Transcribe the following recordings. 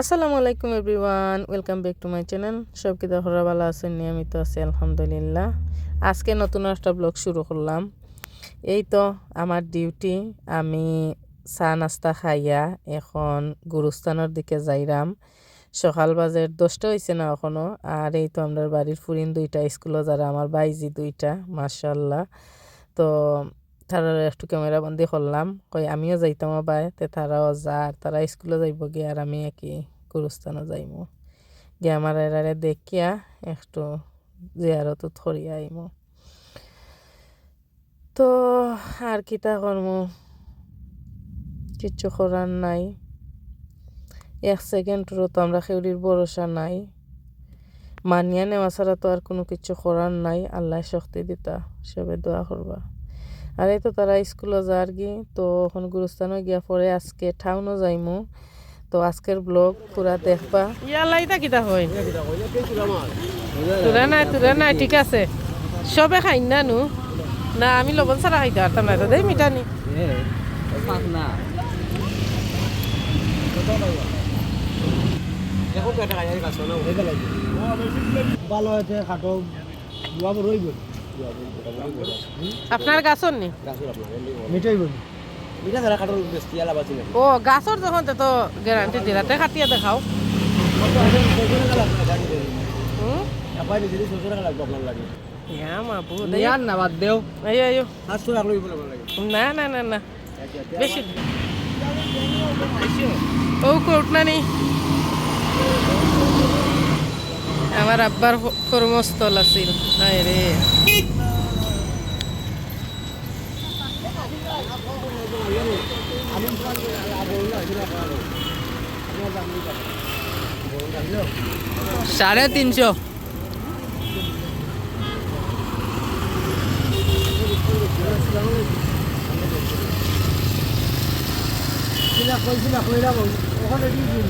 আসসালামু আলাইকুম everyone, welcome back to my channel. সব কিতা হরা ভালো আছেন? নিয়মিত আছি, আলহামদুলিল্লাহ। আজকে নতুন একটা ব্লগ শুরু করলাম। এই তো আমার ডিউটি, আমি চা নাস্তা খাইয়া এখন গুরুস্থানের দিকে যাইরাম। সকাল বাজে দশটা হয়েছে না এখনও আর এই তো আমরা বাড়ির ফুরিন দুইটা স্কুলে যারা, আমার বাইজি দুইটা মার্শাল্লাহ তো তারা একটু ক্যামেরা বন্দি করলাম কই আমিও যাইতাম বাই তে তারাও যা আর তারা স্কুলে যাইব গিয়ে আর আমি একই গুরুস্থানে যাইমু। গিয়ে আমার এরারে দেখিয়া একটু জিয়ারত থরিয়া আইমু তো আর কিতা কর্ম কিচ্ছু করার নাই। এক সেকেন্ডেরও তো আমরা খেউরির ভরসা নাই। মানিয়া নেওয়া ছাড়া তো আর কোনো কিছু করার নাই। আল্লাহ শক্তি দিতা। সবে দোয়া করবা আর এই তো তারা স্কুলে যার কি। তো এখন গুরুস্থানও গিয়া পরে আজকে ঠাউনও যাইমু। তো আজকের ব্লগ পুরা দেখবা। ইয়াল্লা ইতা কিতা হয়? তোরা নাই তোরা নাই ঠিক আছে। সবে খাই না নু? না আমি লবণ ছাড়া খাইতে পারতাম না দেই মিঠানি। ভালো হয়েছে খাটো। হইব আপনার গাছর নি? মিঠাই বলি। ও গাছর যখন তো গ্যারান্টি দিলাতে খাটিয়া দেখাও। হুম? এপাই নিজে শ্বশুর লাগবে আপনার লাগে মাবু ইয়ার না না না না না। বেশি। ও কোটনা নি আমার আব্বার কর্মস্থল আছিল। সাড়ে তিনশো। কইছিল ওখানে দি দিন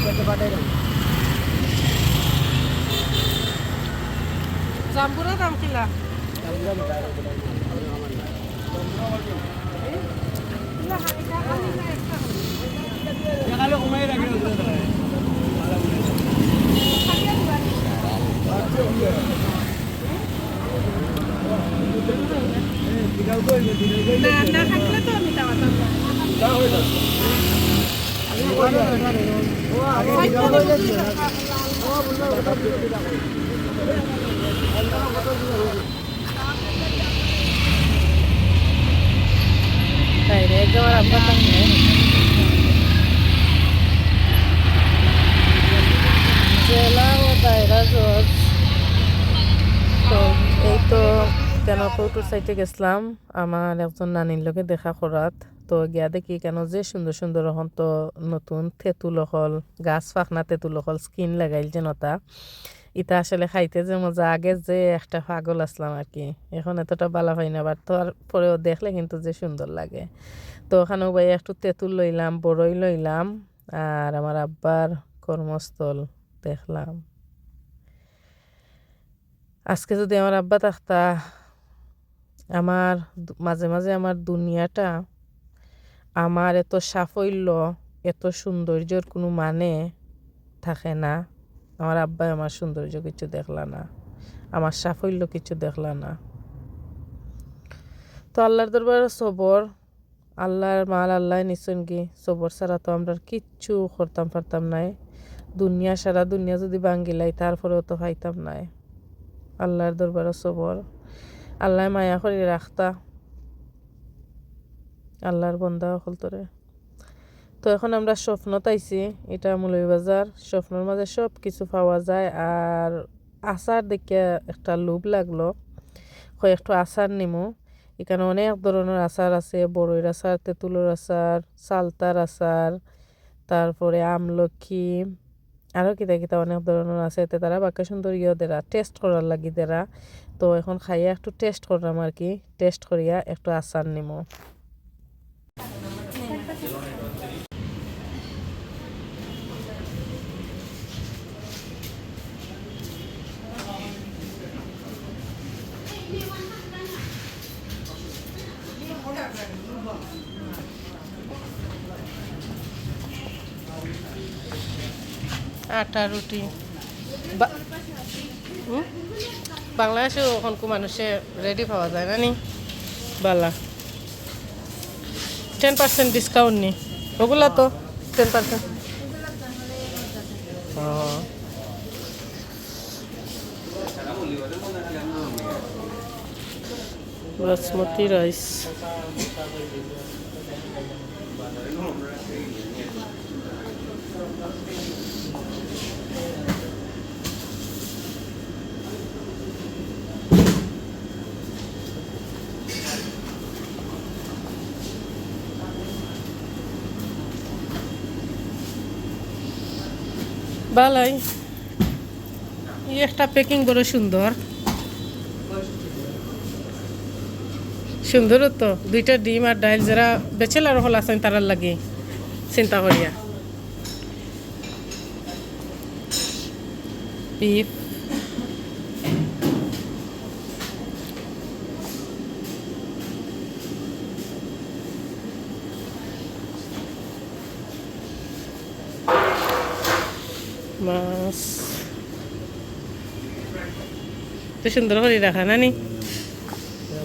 আজকে পাঠাই দাও জাম্বুরা দাম কিলা না না থাকলে তো আমি তাই রে একদম আর আব্বা দাম নেই জেলা ও দায়রা জজ তো তো সাইডে গেছিলাম? আমার একজন নানির লোকে দেখা করাত তো গিয়া দেখি কেন যে সুন্দর সুন্দর এখন তো নতুন তেঁতুল হল, গাছ ফাঁকনা তেঁতুল হল, স্কিন লাগাইল যে নতা ইটা আসলে খাইতে যে মজা। আগে যে একটা পাগল আসলাম আর কি এখন এতটা বালা হয় না, বাট তার পরেও দেখলে কিন্তু যে সুন্দর লাগে। তো ওখানেও ভাই একটু তেঁতুল লইলাম, বড়ই লইলাম, আর আমার আব্বার কর্মস্থল দেখলাম। আজকে যদি আমার আব্বা থাকতা, আমার মাঝে মাঝে আমার দুনিয়াটা আমার এত সাফল্য, এত সৌন্দর্যর কোনো মানে থাকে না। আমার আব্বাই আমার সৌন্দর্য কিছু দেখলা না, আমার সাফল্য কিছু দেখলা না। তো আল্লাহর দরবারে সবর, আল্লাহর মাল আল্লাহ নিশ্চয় কি? সবর ছাড়া তো আমরা কিচ্ছু করতাম পারতাম নাই। দুনিয়া সারা দুনিয়া যদি ভাঙ্গিলাই, তারপরেও তো পাইতাম নাই। আল্লাহর দরবারে সবর আল্লাহ মায়া করে রাখতা, আল্লাহর বন্ধা হল তোরে। তো এখন আমরা স্বপ্ন তাইছি এটা মৌলভীবাজার স্বপ্নের মাঝে সব কিছু পাওয়া যায় আর আচার দেখে একটা লোভ লাগল। হয় একটু আচার নিমু। এখানে অনেক ধরনের আচার আছে বড়ইর আচার, তেঁতুলের আচার, সালতার আচার, তারপরে আমলখি আরও কিতা কিতা অনেক ধরনের আছে। এতে তারা বাক্য সুন্দর ইয়ে দেরা টেস্ট করার লাগি দেরা। তো এখন খাইয়া একটু টেস্ট করলাম আর কি টেস্ট করিয়া একটু আচার নিমো। আটা, রুটি। বা- হুম? বাংলাদেশেও ওখানকু মানুষে রেডি পাওয়া যায় না নি? বালা। টেন পার্সেন্ট ডিসকাউন্ট নি। ওগুলা তো টেন পার্সেন্ট বাসমতি রাইস বালাই ই একটা প্যাকিং বড় সুন্দর সুন্দর তো, দুইটা ডিম আর ডাইল যারা বেচেলার হল আছেন তারার লাগে, চিন্তা করিয়া। বিফ মাছ। তো সুন্দর করে রাখা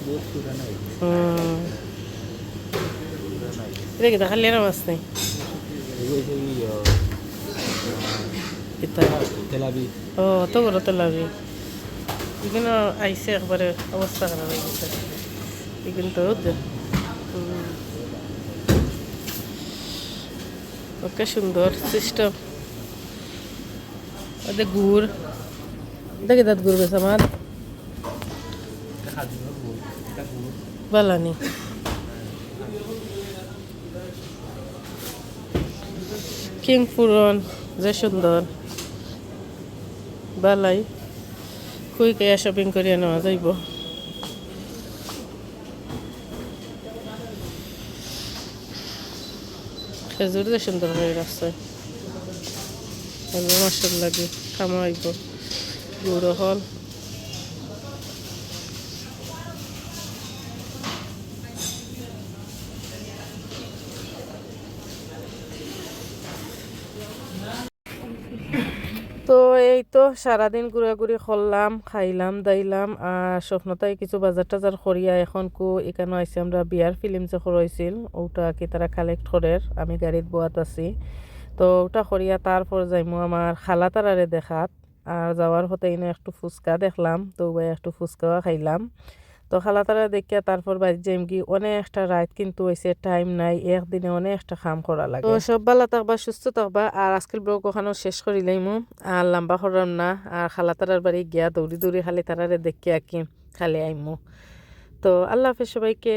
না নি হুম। এটা কি দেখালি আর মাছ নেই এটা তেলাবি ও তো বড় তো লাগবে এখানে আইসে একবারে অবস্থা খারাপ হয়ে গেছে এখানে তো ওকে সুন্দর সিস্টেম ওদের গুড় দেখে দাঁত গুড় বেশ আমার বালানি কিং পুরন, যে সুন্দর। বালাই কুইকে শপিং করিয়া নেওয়া যাইব। খেজুর যে সুন্দর হয়ে রাস্তায় মাসের লাগে খামাইব। গুঁড়ো হল তো এই তো সারাদিন ঘুরাঘুরি করলাম, খাইলাম, দাইলাম, আর স্বপ্নতাই কিছু বাজার টাজার করিয়া এখন কু এখানে আইসি আমরা বিয়ার ফিল্ম যে করাইছিল ওটা কি তারা কালেক্ট করের, আমি গাড়িত বোয়াত আছি। তো ওটা করিয়া তারপর যাইমু আমার খালা তারারে দেখাত, আর যাওয়ার হতে এনে একটু ফুচকা দেখলাম, তো একটু ফুচকাও খাইলাম। তো খালা তারা দেখিয়া তারপর বাড়ি যাইম কি অনেকটা রাত কিন্তু হয়েছে টাইম নাই, একদিনে অনেকটা খাম করা লাগে। তো সব বেলা থাকবা, সুস্থ থাকবা, আর আজকের ব্লগ ওখানে শেষ করিলাইমু আর লম্বা করাম না, আর খালা তারার বাড়ি গিয়া দৌড়ি দৌড়ি খালি তারারে দেখিয়া কি খালি আইমু। তো আল্লাহ হাফেজ সবাইকে।